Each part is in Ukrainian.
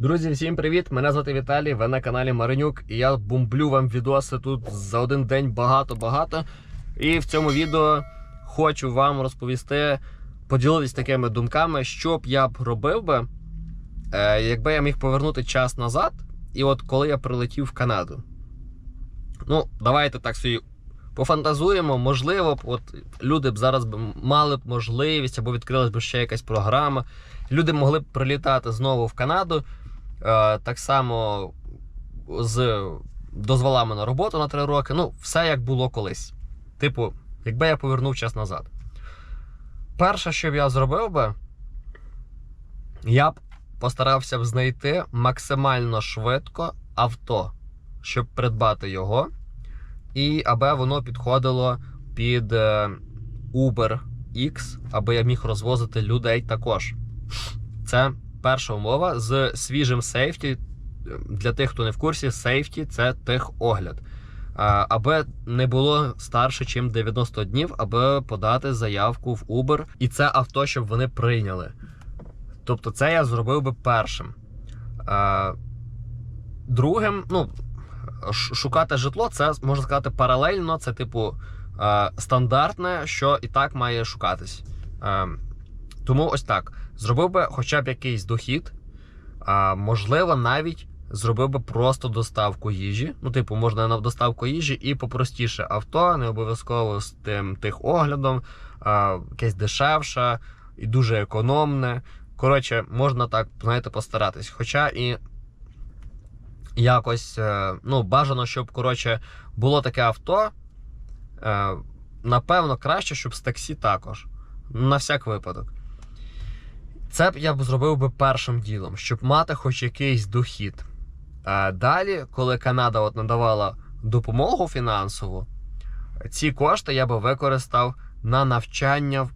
Друзі, всім привіт! Мене звати Віталій, ви на каналі Маринюк, і я бомблю вам відоси тут за один день багато-багато. І в цьому відео хочу вам розповісти, поділитись такими думками, що б я б робив би, е, якби я міг повернути час назад, і от коли я прилетів в Канаду. Ну, давайте так собі пофантазуємо. Можливо, б, от люди б зараз мали б можливість або відкрилась б ще якась програма. Люди могли б прилітати знову в Канаду. Е, так само з дозволами на роботу на 3 роки. Ну, все як було колись. Типу, якби я повернув час назад. Перше, що б я зробив би, я б постарався б знайти максимально швидко авто, щоб придбати його, і аби воно підходило під е, Uber X, аби я міг розвозити людей також. Це перша умова з свіжим сейфті. Для тих, хто не в курсі, сейфті це техогляд. Аби не було старше, ніж 90 днів, аби подати заявку в Uber, і це авто, щоб вони прийняли. Тобто, це я зробив би першим. Другим, ну, шукати житло, це можна сказати паралельно, це типу стандартне, що і так має шукатись. Тому ось так. Зробив би хоча б якийсь дохід, а можливо, навіть зробив би просто доставку їжі. Ну, типу, можна на доставку їжі і попростіше авто, не обов'язково з тим техоглядом, а, якесь дешевше і дуже економне. Коротше, можна так, знаєте, постаратись. Хоча і якось, е, ну, бажано, щоб коротше, було таке авто. Е, Напевно, краще, щоб з таксі також. На всяк випадок. Це б я б зробив би першим ділом, щоб мати хоч якийсь дохід. А далі, коли Канада от надавала допомогу фінансову, ці кошти я би використав на навчання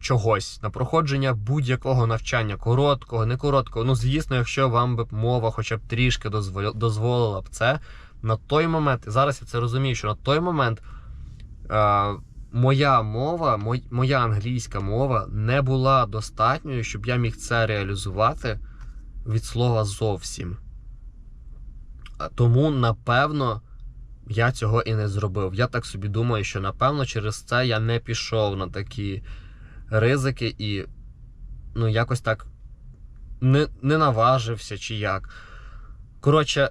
чогось, на проходження будь-якого навчання, короткого, не короткого. Ну, звісно, якщо вам би мова хоча б трішки дозволила б це, на той момент, зараз я це розумію, що на той момент. Моя мова, моя англійська мова не була достатньою, щоб я міг це реалізувати від слова зовсім. Тому, напевно, я цього і не зробив. Я так собі думаю, що напевно через це я не пішов на такі ризики і ну, якось так не, не наважився чи як. Коротше,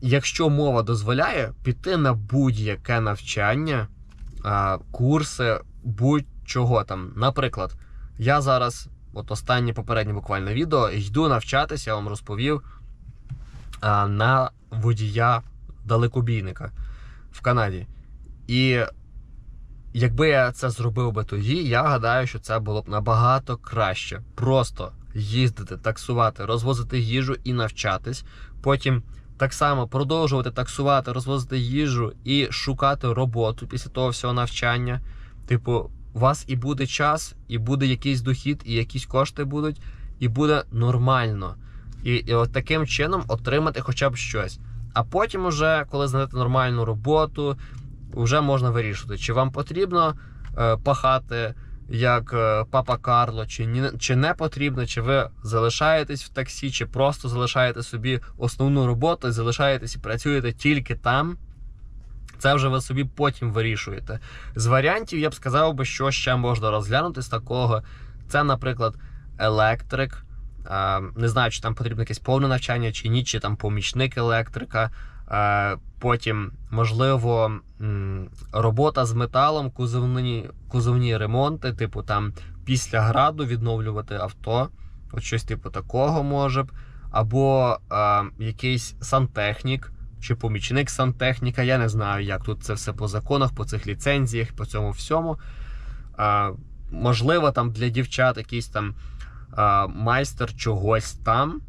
якщо мова дозволяє піти на будь-яке навчання курси будь-чого там. Наприклад, я зараз, от останнє попереднє буквально відео, йду навчатися, я вам розповів на водія далекобійника в Канаді. І якби я це зробив би тоді, я гадаю, що це було б набагато краще. Просто їздити, таксувати, розвозити їжу і навчатись. Потім так само продовжувати таксувати, розвозити їжу і шукати роботу після того всього навчання. Типу, у вас і буде час, і буде якийсь дохід, і якісь кошти будуть, і буде нормально. І, і от таким чином отримати хоча б щось. А потім, уже, коли знайдете нормальну роботу, вже можна вирішувати, чи вам потрібно е, пахати як е, папа Карло, чи ні, чи не потрібно, чи ви залишаєтесь в таксі, чи просто залишаєте собі основну роботу залишаєтесь і працюєте тільки там. Це вже ви собі потім вирішуєте. З варіантів я б сказав би, що ще можна розглянути з такого. Це, наприклад, електрик. Е, Не знаю, чи там потрібно якесь повне навчання, чи ні, чи там помічник електрика. Е, Потім, можливо, робота з металом, кузовні, кузовні ремонти, типу там після граду відновлювати авто, от щось типу такого може б. Або е, якийсь сантехнік чи помічник сантехніка. Я не знаю, як тут це все по законах, по цих ліцензіях, по цьому всьому. Е, можливо, там для дівчат якийсь там е, майстер чогось там.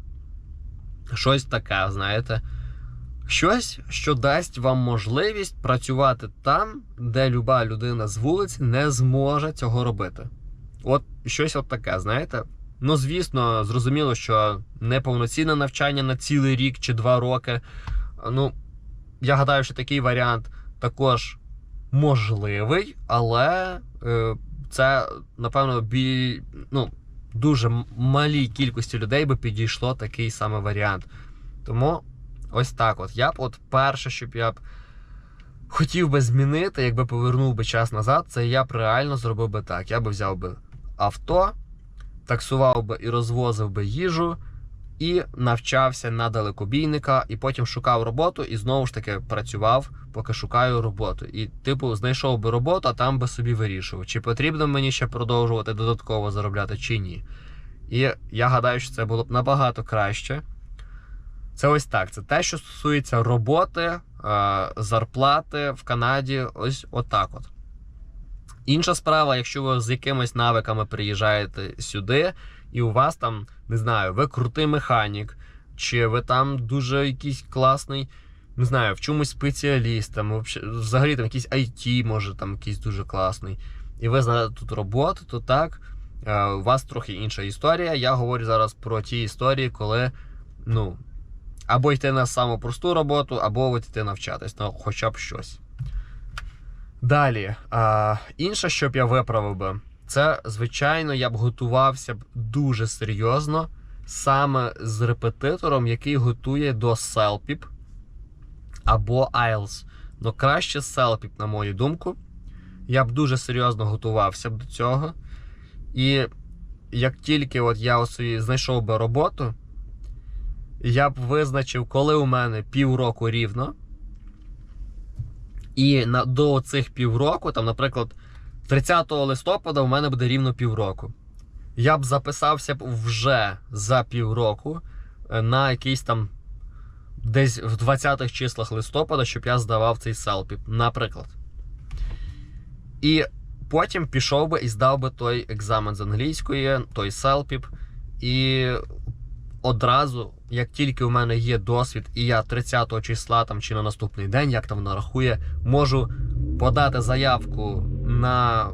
Щось таке, знаєте. Щось, що дасть вам можливість працювати там, де люба людина з вулиці не зможе цього робити. От щось от таке, знаєте. Ну, звісно, зрозуміло, що неповноцінне навчання на цілий рік чи два роки. Ну, я гадаю, що такий варіант також можливий, але е, це, напевно, біль, ну, дуже малій кількості людей би підійшло такий саме варіант. Тому ось так от. Я б от перше, щоб я б хотів би змінити, якби повернув би час назад, це я б реально зробив би так. Я би взяв би авто, таксував би і розвозив би їжу, і навчався на далекобійника, і потім шукав роботу, і знову ж таки працював, поки шукаю роботу. І, типу, знайшов би роботу, а там би собі вирішував, чи потрібно мені ще продовжувати додатково заробляти, чи ні. І я гадаю, що це було б набагато краще. Це ось так. Це те, що стосується роботи, е, зарплати в Канаді, ось отак от. Інша справа, якщо ви з якимись навиками приїжджаєте сюди, і у вас там, не знаю, ви крутий механік, чи ви там дуже якийсь класний, не знаю, в чомусь спеціаліст, там, взагалі там якийсь IT, може, там якийсь дуже класний, і ви знаєте тут роботу, то так, е, у вас трохи інша історія. Я говорю зараз про ті історії, коли, ну, або йти на саму просту роботу, або йти навчатись, ну, хоча б щось. Далі, а, інше, що б я виправив би, це, звичайно, я б готувався б дуже серйозно саме з репетитором, який готує до CELPIP або IELTS. Ну, краще CELPIP, на мою думку. Я б дуже серйозно готувався б до цього. І як тільки от я знайшов би роботу, я б визначив, коли у мене півроку рівно. І на, до цих півроку, там, наприклад, 30 листопада у мене буде рівно півроку. Я б записався б вже за півроку е, на якийсь там десь в 20-х числах листопада, щоб я здавав цей селпіп, наприклад. І потім пішов би і здав би той екзамен з англійської, той селпіп. І одразу, як тільки у мене є досвід, і я 30 числа там чи на наступний день, як там вона рахує, можу подати заявку на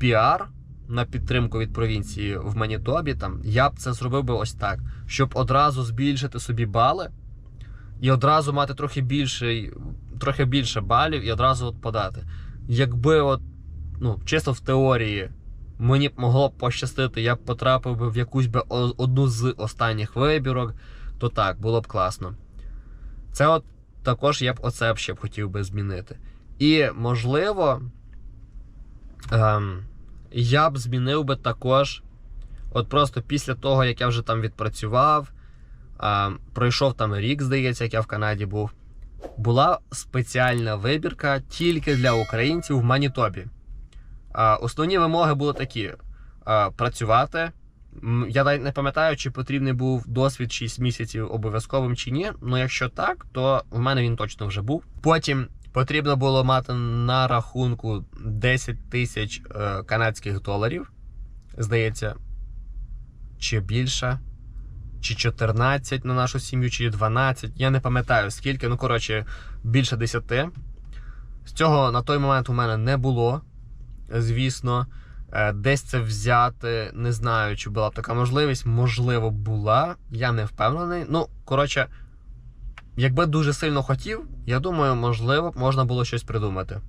піар, на підтримку від провінції в Манітобі, там я б це зробив би ось так, щоб одразу збільшити собі бали і одразу мати трохи більше, трохи більше балів і одразу от подати. Якби от, ну, чисто в теорії мені б могло б пощастити, я б потрапив би в якусь би одну з останніх вибірок, то так, було б класно. Це от також я б оце б ще б хотів би змінити. І, можливо, ем, я б змінив би також, от просто після того, як я вже там відпрацював, ем, пройшов там рік, здається, як я в Канаді був, була спеціальна вибірка тільки для українців в Манітобі. Основні вимоги були такі: працювати. Я навіть не пам'ятаю, чи потрібний був досвід 6 місяців обов'язковим чи ні. Ну, якщо так, то в мене він точно вже був. Потім потрібно було мати на рахунку 10 тисяч е, канадських доларів. Здається, чи більше, чи 14 на нашу сім'ю, чи 12. Я не пам'ятаю скільки. Ну, коротше, більше 10. З цього на той момент у мене не було звісно, Е, десь це взяти. Не знаю, чи була б така можливість. Можливо, була. Я не впевнений. Ну, коротше, якби дуже сильно хотів, я думаю, можливо, можна було щось придумати.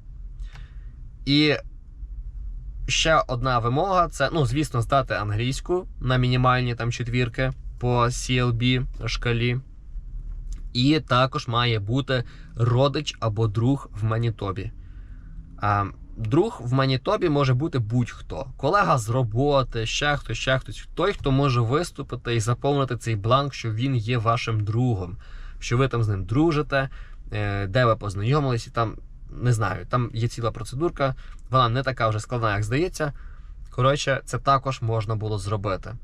І ще одна вимога це, ну, звісно, здати англійську на мінімальні там четвірки по CLB шкалі. І також має бути родич або друг в Манітобі. Друг в Манітобі може бути будь-хто. Колега з роботи, ще хтось, ще хтось. Той, хто може виступити і заповнити цей бланк, що він є вашим другом, що ви там з ним дружите, е, де ви познайомились, і там не знаю, там є ціла процедурка, вона не така вже складна, як здається. Коротше, це також можна було зробити.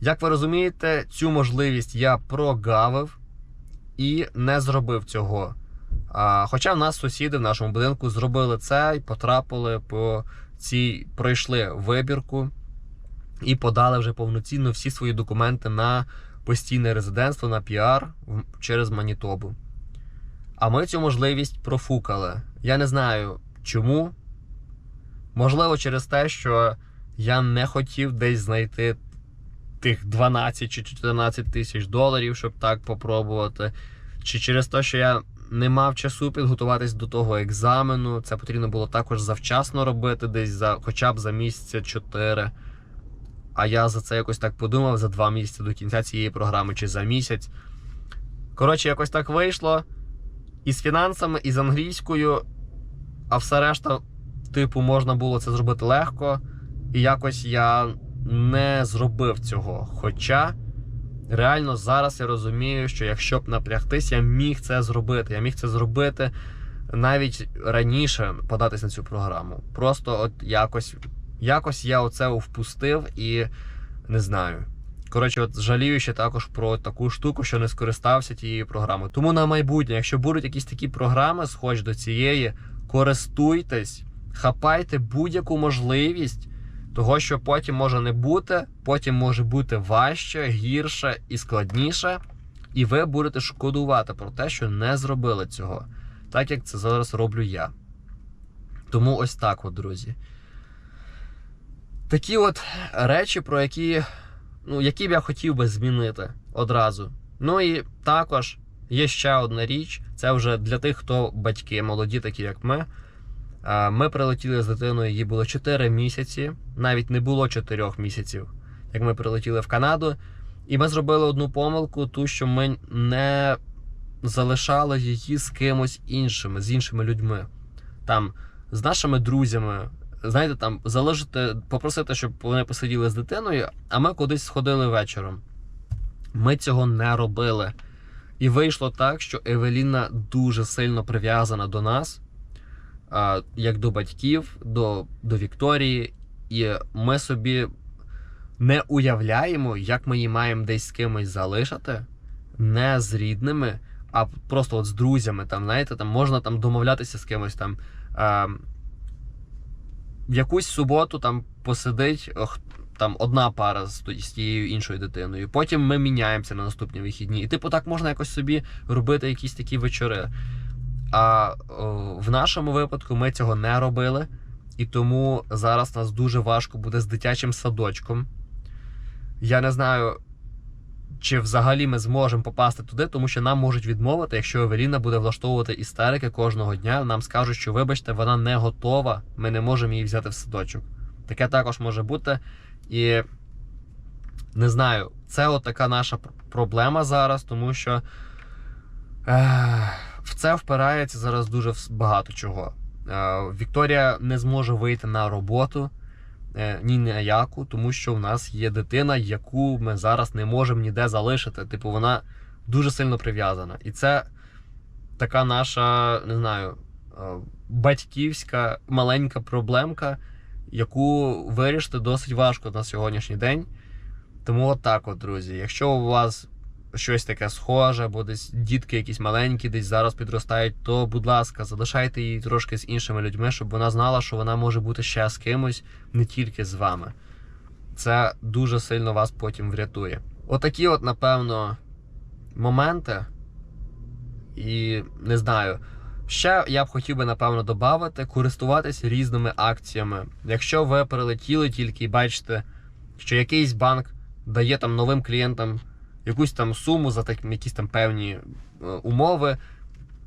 Як ви розумієте, цю можливість я прогавив і не зробив цього. Хоча в нас сусіди в нашому будинку зробили це і потрапили по цій, пройшли вибірку і подали вже повноцінно всі свої документи на постійне резидентство, на піар через Манітобу. А ми цю можливість профукали. Я не знаю чому. Можливо, через те, що я не хотів десь знайти тих 12 чи 14 тисяч доларів, щоб так попробувати. Чи через те, що я не мав часу підготуватись до того екзамену. Це потрібно було також завчасно робити, десь за хоча б за місяця 4. А я за це якось так подумав за два місяці до кінця цієї програми чи за місяць. Коротше, якось так вийшло. І з фінансами, і з англійською, а все решта, типу, можна було це зробити легко. І якось я не зробив цього. Хоча реально зараз я розумію, що якщо б напрягтись, я міг це зробити. Я міг це зробити навіть раніше податись на цю програму. Просто от якось, якось я оце впустив і не знаю. Коротше, от жалію ще також про таку штуку, що не скористався тією програмою. Тому на майбутнє, якщо будуть якісь такі програми, схожі до цієї, користуйтесь, хапайте будь-яку можливість. Того, що потім може не бути, потім може бути важче, гірше і складніше, і ви будете шкодувати про те, що не зробили цього, так як це зараз роблю я. Тому ось так, от, друзі. Такі от речі, про які, ну, які б я хотів би змінити одразу. Ну і також є ще одна річ: це вже для тих, хто батьки, молоді, такі як ми. Ми прилетіли з дитиною, їй було 4 місяці, навіть не було 4 місяців, як ми прилетіли в Канаду. І ми зробили одну помилку, ту, що ми не залишали її з кимось іншими, з іншими людьми. Там, з нашими друзями. Знаєте, там залишити, попросити, щоб вони посиділи з дитиною, а ми кудись сходили вечором. Ми цього не робили. І вийшло так, що Евеліна дуже сильно прив'язана до нас як до батьків, до, до Вікторії, і ми собі не уявляємо, як ми її маємо десь з кимось залишити, не з рідними, а просто от з друзями. Там, знаєте, там можна там домовлятися з кимось там. В якусь суботу там посидить там одна пара з, з тією іншою дитиною. Потім ми міняємося на наступні вихідні. І типу так можна якось собі робити якісь такі вечори. А в нашому випадку ми цього не робили, і тому зараз нас дуже важко буде з дитячим садочком. Я не знаю, чи взагалі ми зможемо попасти туди, тому що нам можуть відмовити, якщо Евеліна буде влаштовувати істерики кожного дня. Нам скажуть, що вибачте, вона не готова, ми не можемо її взяти в садочок. Таке також може бути. І не знаю, це от така наша проблема зараз, тому що. Ех, в це впирається зараз дуже багато чого. Е, Вікторія не зможе вийти на роботу е, ні на яку, тому що в нас є дитина, яку ми зараз не можемо ніде залишити. Типу, вона дуже сильно прив'язана. І це така наша, не знаю, е, батьківська маленька проблемка, яку вирішити досить важко на сьогоднішній день. Тому от так от, друзі. Якщо у вас щось таке схоже, або десь дітки якісь маленькі, десь зараз підростають, то, будь ласка, залишайте її трошки з іншими людьми, щоб вона знала, що вона може бути ще з кимось, не тільки з вами. Це дуже сильно вас потім врятує. Отакі, от, напевно, моменти. І не знаю. Ще я б хотів би, напевно, додати, користуватись різними акціями. Якщо ви прилетіли тільки і бачите, що якийсь банк дає там новим клієнтам якусь там суму за так, якісь там певні е, умови,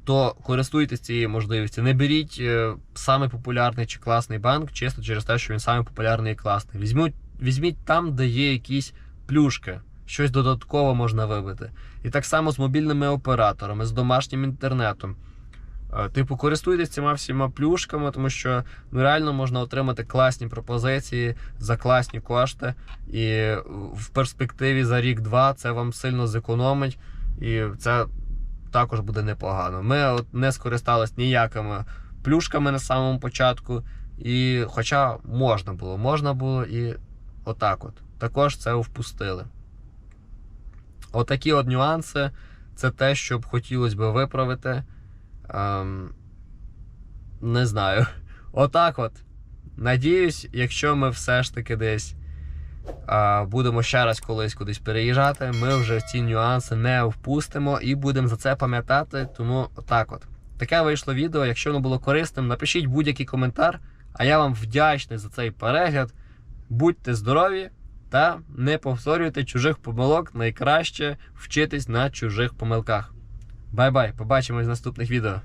то користуйтесь цією можливістю. Не беріть е, самий популярний чи класний банк, чисто через те, що він саме популярний і класний. Візьміть, візьміть там, де є якісь плюшки, щось додатково можна вибити. І так само з мобільними операторами, з домашнім інтернетом. Е, Типу, користуйтесь цими всіма плюшками, тому що ну, реально можна отримати класні пропозиції за класні кошти. І в перспективі за рік-два це вам сильно зекономить, і це також буде непогано. Ми от не скористались ніякими плюшками на самому початку. І хоча можна було, можна було і отак от. Також це впустили. Отакі от нюанси. Це те, що б хотілося б виправити. Ем, не знаю. Отак от. Надіюсь, якщо ми все ж таки десь е, будемо ще раз колись кудись переїжджати, ми вже ці нюанси не впустимо і будемо за це пам'ятати. Тому отак от. Таке вийшло відео. Якщо воно було корисним, напишіть будь-який коментар. А я вам вдячний за цей перегляд. Будьте здорові та не повторюйте чужих помилок. Найкраще вчитись на чужих помилках. Бай-бай, побачимось в наступних відео.